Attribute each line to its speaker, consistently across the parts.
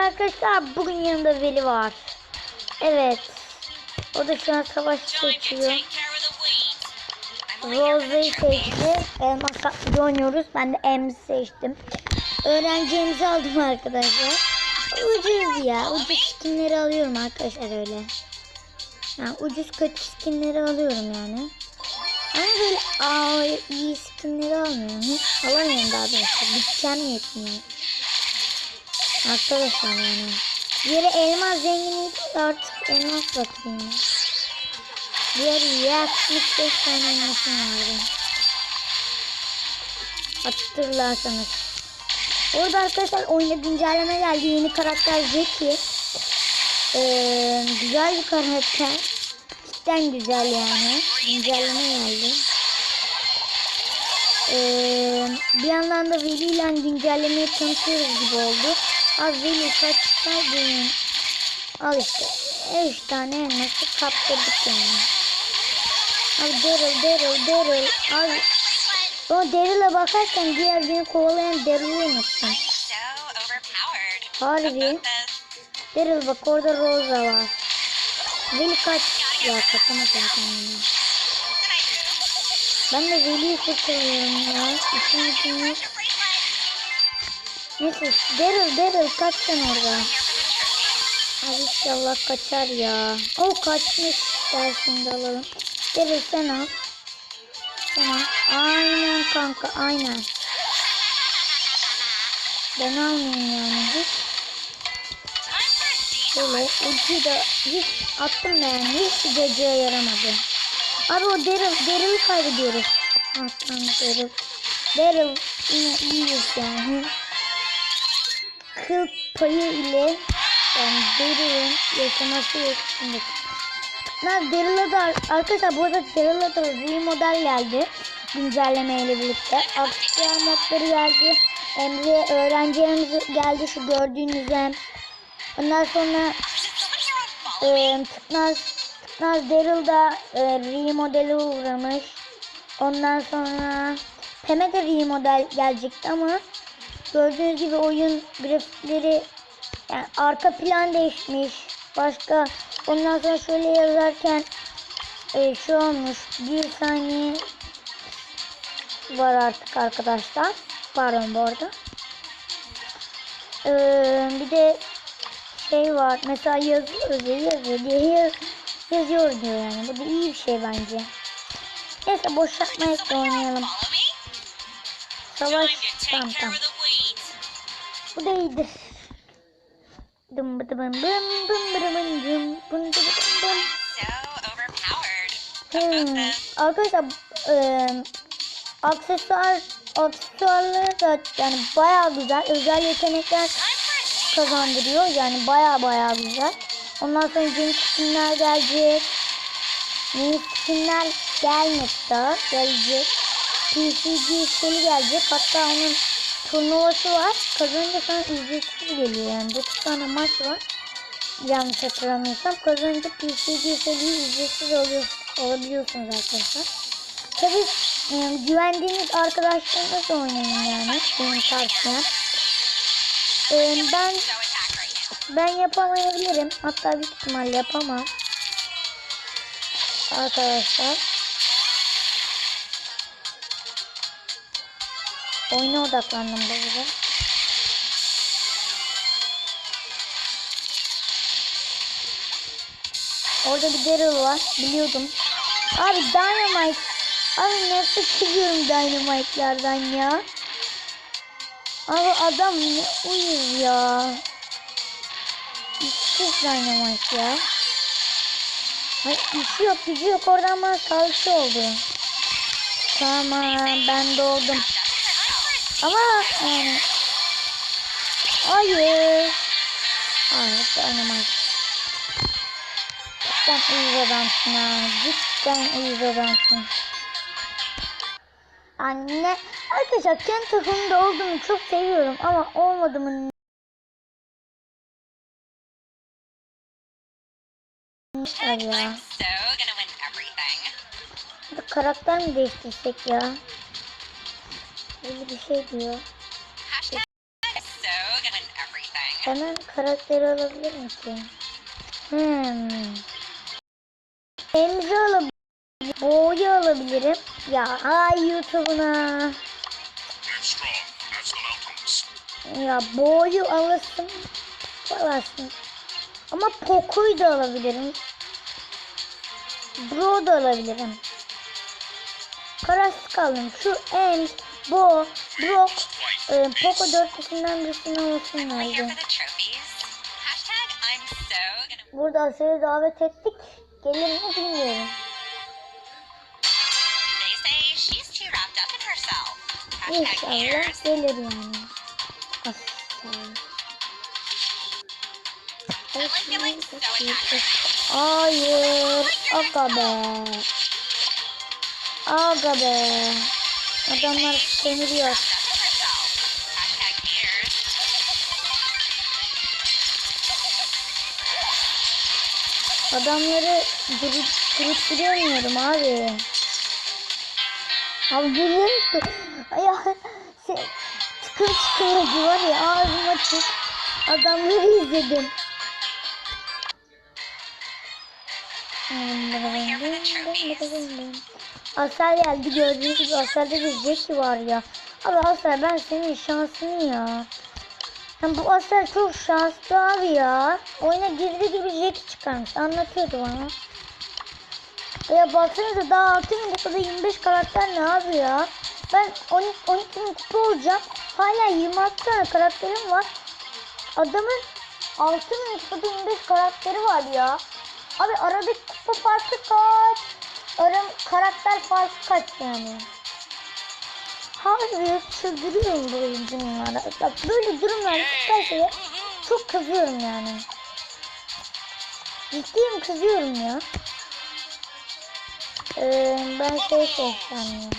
Speaker 1: arkadaşlar. Bugün yanımda Veli var. Evet. O da şu an savaş çekiyor. Rose'yi seçti. Elmas katlı oynuyoruz. Ben de M's seçtim. Öğrencimizi aldım arkadaşlar. Ucuz ya. Ucuz skinleri alıyorum arkadaşlar öyle. Yani ucuz kötü skinleri alıyorum yani. Ama böyle ağır iyi skinleri almıyorum. Hiç alamıyorum daha doğrusu. Bütçem yetmiyor. Arkadaşlar yani. Diğeri elmas zenginiydi artık elmas bakayım. Diğeri ya 65 tane elmasım vardı. Hatırlarsanız. Orada arkadaşlar oyunda güncelleme geldi. Yeni karakter Jackie. Ee, güzel bir karakter. Cidden güzel yani. Güncelleme geldi. Ee, bir yandan da Veli ile güncellemeyi tanıtıyoruz gibi oldu. Abi Veli kaç Al işte. 3 tane elması kaptırdık yani. Abi Daryl, Daryl, Daryl. Abi o Daryl'a bakarken diğer beni kovalayan Daryl'ı unuttum. Harbi. Daryl bak orada Rosa var. Veli kaç ya katamadım kendimi. Ben de Veli'yi kurtarıyorum ya. Gücüm yok. Neyse Daryl Daryl kaç sen orada. Abi inşallah kaçar ya. O kaçmış dersinde alalım. Daryl sen al. Tamam. Aynen kanka aynen. Ben almayayım yani hiç. Böyle ucu da hiç attım yani hiç geceye yaramadı. Abi o Daryl, Daryl'ı kaybediyoruz. Aslan Daryl. Daryl yine iyiyiz yani. Kıl payı ile yani Daryl'ın yaşaması. Ben Daryl'a da arkadaşlar bu arada Daryl'a da remodel geldi. Güncelleme ile birlikte. Aksiyon modları geldi. Emre öğrencilerimiz geldi şu gördüğünüz Ondan sonra e, Tıknaz, Tıknaz Daryl da e, remodele uğramış. Ondan sonra Pem'e de remodel gelecekti ama gördüğünüz gibi oyun grafikleri yani arka plan değişmiş. Başka ondan sonra şöyle yazarken e, şu olmuş bir saniye var artık arkadaşlar. Pardon bu arada. Ee, bir de şey var. Mesela yazıyor, yazıyor diye yaz, yazıyor diyor yani. Bu da iyi bir şey bence. Neyse boş yapmayıp da oynayalım. Savaş tamam tamam. Bu da iyidir. Dım bıdı bım bım bım bıdı bım bım bım bıdı bım bım. Hmm. Arkadaşlar e, aksesuar aksesuarları da yani bayağı güzel özel yetenekler kazandırıyor yani bayağı bayağı güzel. Ondan sonra yeni skinler gelecek. Yeni skinler gelmedi daha gelecek. PCG seli gelecek hatta onun turnuvası var. Kazanınca ücretsiz geliyor yani 9 tane maç var. Yanlış hatırlamıyorsam kazanınca PCG seliyi ücretsiz alıyor, alabiliyorsunuz arkadaşlar. Tabi e, güvendiğiniz arkadaşlarınızla oynayın yani. Benim tavsiyem. E, ben ben yapamayabilirim. Hatta büyük ihtimal yapamam. Arkadaşlar. Oyuna odaklandım burada. Orada bir Daryl var. Biliyordum. Abi Dynamite. Abi nefret ediyorum Dynamite'lardan ya. Abi adam ne uyuz ya. İşsiz Dynamite ya. Ay işi yok gücü yok oradan bana saldırı oldu. Tamam ben doğdum. Ama yani. Hayır. Hayır Dynamite. Cidden uyuz adamsın ha. Cidden uyuz adamsın. Anne. Arkadaşlar kendi takımımda olduğumu çok seviyorum ama olmadığımı ya. Karakter mi değiştirsek ya? Öyle bir şey diyor. Hemen karakteri alabilir misin? Hmm. Emzi alabilirim. Boğuyu alabilirim. Ya ay YouTube'una. Ya boğuyu alırsın. Alırsın. Ama Poco'yu da alabilirim. Bro da alabilirim. Kararsız kaldım. Şu Ems, Bo, Brock, e, Poco dörtlüsünden birisini olsun
Speaker 2: Here
Speaker 1: lazım.
Speaker 2: for the trophies. Hashtag I'm so gonna.
Speaker 1: Burada Asya'yı davet ettik. Gelir mi bilmiyorum. İnşallah gelir yani. Hayır. Aga be. Aga be. Adamlar
Speaker 2: years.
Speaker 1: Adamları durup durup duramıyorum abi. Abi görüyor musun? Ya sen tıkır tıkır acı var ya ağzıma çık. Adamları izledim. Asel geldi gördüğünüz gibi Asel'de de Jackie var ya. Abi Asel ben senin şansını ya. Ya bu Asel çok şanslı abi ya. Oyuna girdi gibi Jackie çıkarmış. Anlatıyordu bana. Ya baksanıza daha 6 bin kupada 25 karakter ne abi ya? Ben 12, 12 bin kupa olacağım. Hala 26 tane karakterim var. Adamın 6 bin kupada 25 karakteri var ya. Abi aradaki kupa farkı kaç? Aram karakter farkı kaç yani? Harbi çıldırıyorum böyle durumlara. Bak böyle durumlar çıkarsa çok kızıyorum yani. Ciddiyim kızıyorum ya. Ee, ben şey seçeceğim ya.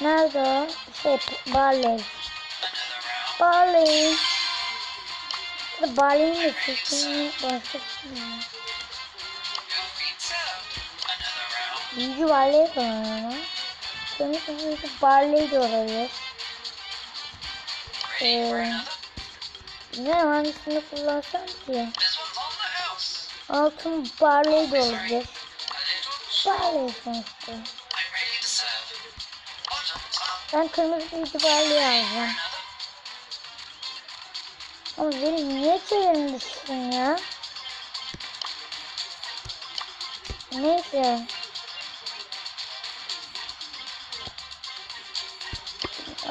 Speaker 1: Nerede o? Şey, Barley. Barley. Barley'in de sesini bir Büyücü falan ama. Sonuçta büyücü Barley de olabilir. Ee, ne hangisini kullansam ki? Altın Barley de olabilir. Barley sonuçta. Ben kırmızı büyücü Barley alacağım. Ama benim niye çevirim düşsün ya? Neyse.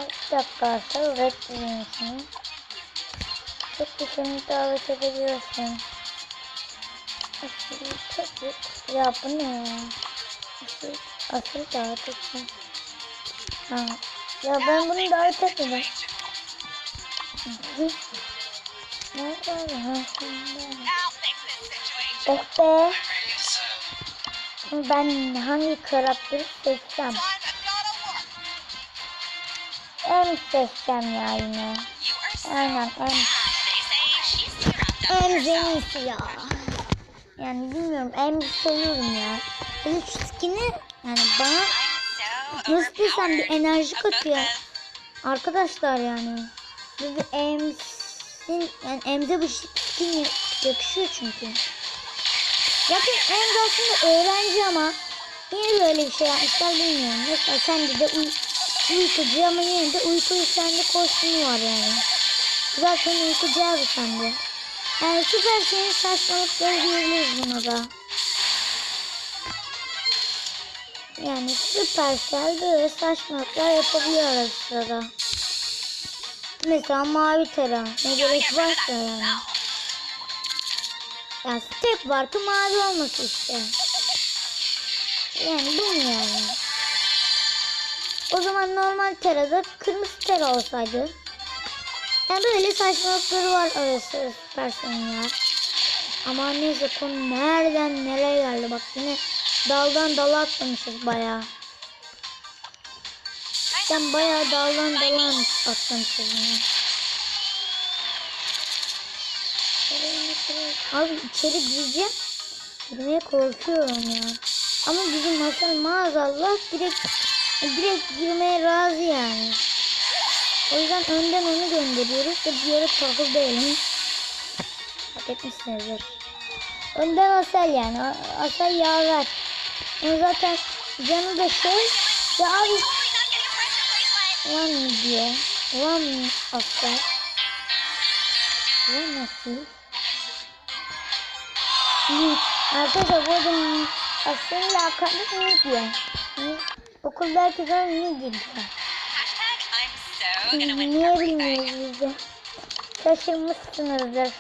Speaker 1: Arkadaşlar red diyeyim Çok seni davet edebilirsin. Asıl çocuk. Ya bu ne? Asıl, asıl davet etsin. Ha. Ya ben bunu davet etmedim. Nerede abi? Ha, şimdi. Oh be. Şimdi ben hangi karakteri seçsem? Seçsem ya yine. Aynen en. En zenisi ya. Yani bilmiyorum en seviyorum ya. Böyle şu skin'i yani bana nasıl desem bir enerji katıyor. Arkadaşlar yani. Böyle bir emsin yani emze bu skin yakışıyor çünkü. Zaten emze aslında öğrenci ama niye böyle bir şey yapmışlar bilmiyorum. Mesela sende de uy uykucu ama yine de uykucu sende kostümü var yani. Zaten uykucu abi sende. Yani süper şeyin saçmalıkları diyebiliriz buna da. Yani süpersel böyle saçmalıklar yapabiliyor arada. Mesela mavi tera. Ne gerek varsa yani. Yani step var ki mavi olması işte. Yani bu yani? O zaman normal terada kırmızı tera olsaydı. Yani böyle saçmalıkları var arası süperselin ya. Ama neyse konu nereden nereye geldi bak yine daldan dala atlamışız bayağı. Sen bayağı daldan dala atlamışız yine. Abi içeri gireceğim. Girmeye korkuyorum ya. Ama bizim Hasan maazallah direkt direkt girmeye razı yani. O yüzden önden onu gönderiyoruz ve bir yere takıldayalım. Hak etmişsinizdir. Önden Asel yani. Asel yaver. Onun zaten canı da şey. Ya abi. Lan diyor. Lan Asel. Lan nasıl? Arkadaşlar bu arada Asel'in lakabı ne diyor?
Speaker 2: Hashtag I'm so gonna win
Speaker 1: Niye bilmiyoruz biz de? Şaşırmışsınızdır.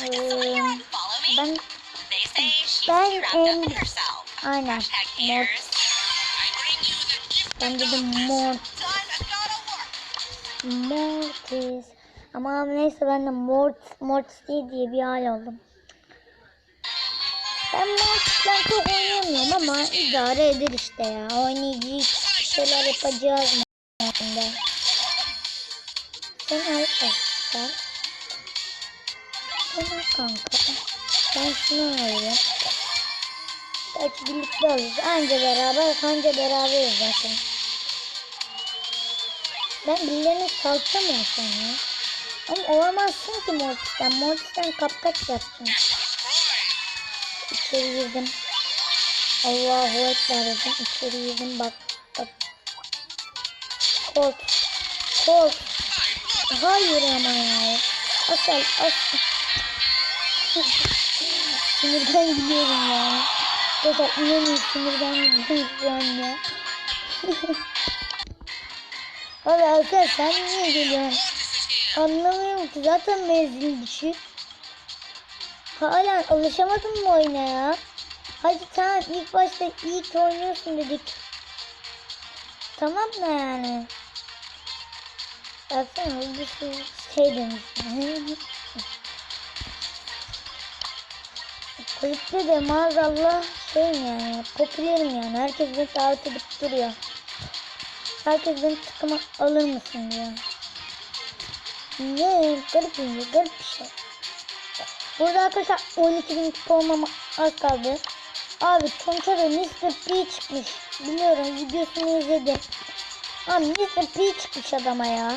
Speaker 1: Ee, ben ben en- aynen
Speaker 2: gift
Speaker 1: ben dedim
Speaker 2: work.
Speaker 1: mortis. Ama neyse ben de mort, mortis diye, diye bir hal oldum. Ben mortis'ten çok oynayamıyorum ama idare eder işte ya. Oynayacağız, şeyler yapacağız mortis'te. Sen arkadaşlar. Sen al kanka. Ben şunu alayım. Belki birlikte alırız. Anca beraber, kanca beraberiz zaten. Ben birilerine salça mı olsam ya? Ama olamazsın ki Mortis'ten. Mortis'ten kapkaç yapacaksın. İçeri girdim. Allahu Ekber dedim. İçeri girdim bak. Bak. Kolt. Kolt. Hayır ama ya. Asel. Asel. Sinirden gidiyorum ya. Arkadaşlar inanın sinirden gidiyorum ya. Abi sen niye geliyorsun? Anlamıyorum ki zaten menzil düşük. Hala alışamadın mı oyuna ya? Hadi tamam ilk başta iyi ki oynuyorsun dedik. Tamam mı yani? Baksana bir sürü şey demişsin. Kulüpte de maazallah şeyim yani popülerim yani. Herkes beni davet edip duruyor. Herkes beni takıma alır mısın diyor. Ne garip bir garip bir şey. Burada arkadaşlar 12 bin kupa olmama az kaldı. Abi Tonça'da Mr. P çıkmış. Biliyorum videosunu izledim. Abi Mr. P çıkmış adama ya.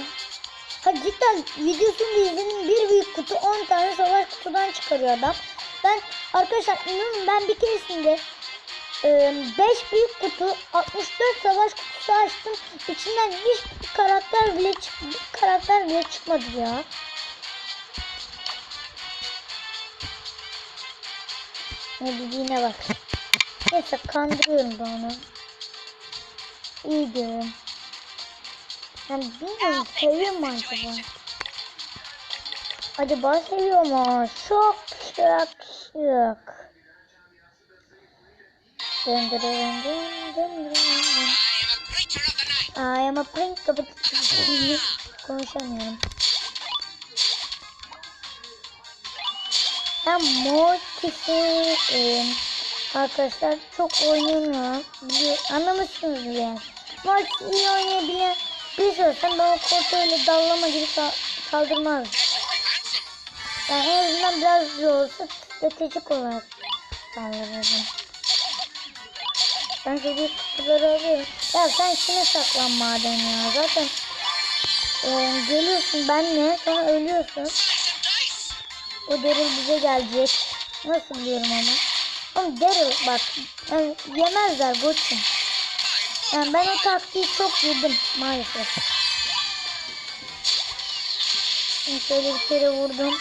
Speaker 1: Ha cidden videosunu izledim. Bir büyük kutu 10 tane savaş kutudan çıkarıyor adam. Ben arkadaşlar inanın ben bir keresinde 5 büyük kutu 64 savaş kutusu açtım. İçinden hiç karakter bile çık karakter bile çıkmadı ya. Ne dediğine bak. Neyse kandırıyorum da onu. İyi diyorum. Yani bilmiyorum seviyor mu acaba? Acaba seviyor mu? Şok şok şok. Dın dın. I am a prince of a... Konuşamıyorum. Ben Mortis'i e, arkadaşlar çok oynamıyorum. Anlamışsınız yani. Mortis iyi oynayabilen birisi olsam ben o kontrolü dallama gibi sa saldırmazdım. Yani en azından biraz zor olsa stratejik olarak saldırırdım. Ben şöyle kutuları alıyorum. Ya sen kime saklan madem ya? Zaten e, geliyorsun benle sonra ölüyorsun. O Daryl bize gelecek. Nasıl biliyorum ama. Ama Daryl bak yani yemezler koçum. Yani ben o taktiği çok yedim maalesef. Şimdi şöyle bir kere vurdum.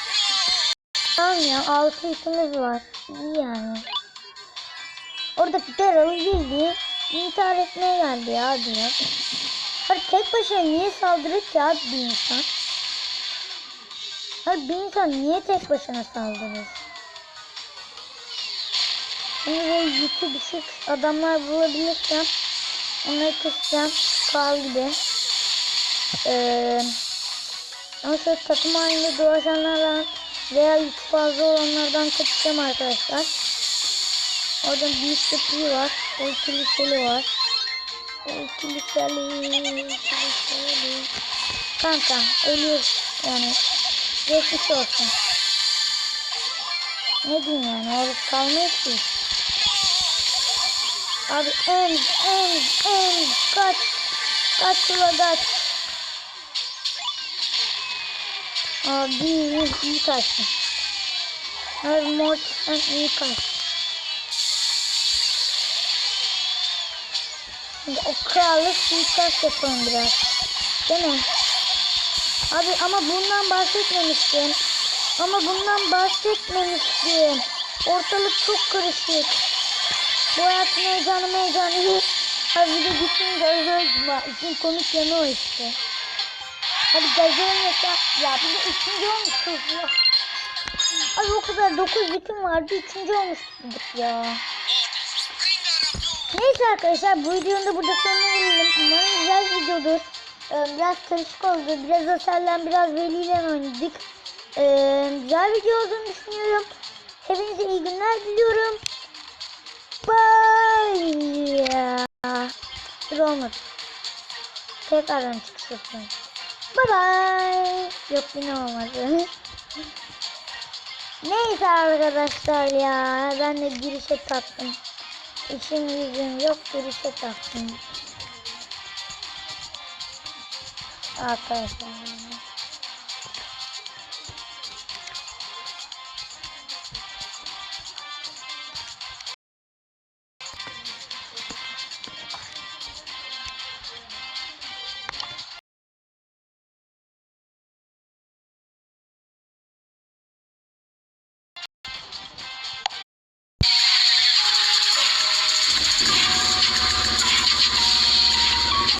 Speaker 1: Tamam ya 6 itimiz var. İyi yani. Oradaki Daryl bildiğin intihar etmeye geldi ya diyor. Hayır tek başına niye saldırır ki abi bir insan? Hayır bir insan niye tek başına saldırır? Şimdi böyle yükü düşük adamlar bulabilirsem onları kısacağım. Kal gibi. Ee, ama şöyle takım halinde dolaşanlardan veya yükü fazla olanlardan kaçacağım arkadaşlar. Orada bir P var. O kiliseli var. O kiliseli. kiliseli. Kanka ölüyor yani. Geçmiş olsun. Ne diyeyim yani orada kalmayız ki. Abi en en en kaç kaç ula kaç. Abi iyi, kaçtın. Her en iyi kaçtın. Şimdi o krallık suikast yapalım biraz. Değil mi? Abi ama bundan bahsetmemiştim. Ama bundan bahsetmemiştim. Ortalık çok karışık. Bu hayatın heyecanı heyecanı. Hadi bir de gitsin gazoz İşin komik yanı o işte. Hadi gazoz mesela. Ya bir de üçüncü olmuşuz ya. Abi o kadar dokuz bitim vardı. Üçüncü olmuştuk ya. Neyse arkadaşlar bu videonun da burada sonuna gelelim. Umarım güzel videodur. Biraz karışık oldu. Biraz Asel'den biraz Veli ile oynadık. Güzel video olduğunu düşünüyorum. Hepinize iyi günler diliyorum. Bye. Dur olmadı. Tekrardan çıkış yapıyorum. Bye bye. Yok yine olmadı. Neyse arkadaşlar ya. Ben de girişe taktım. İşim gücüm yok girişe taktım. Arkadaşlar.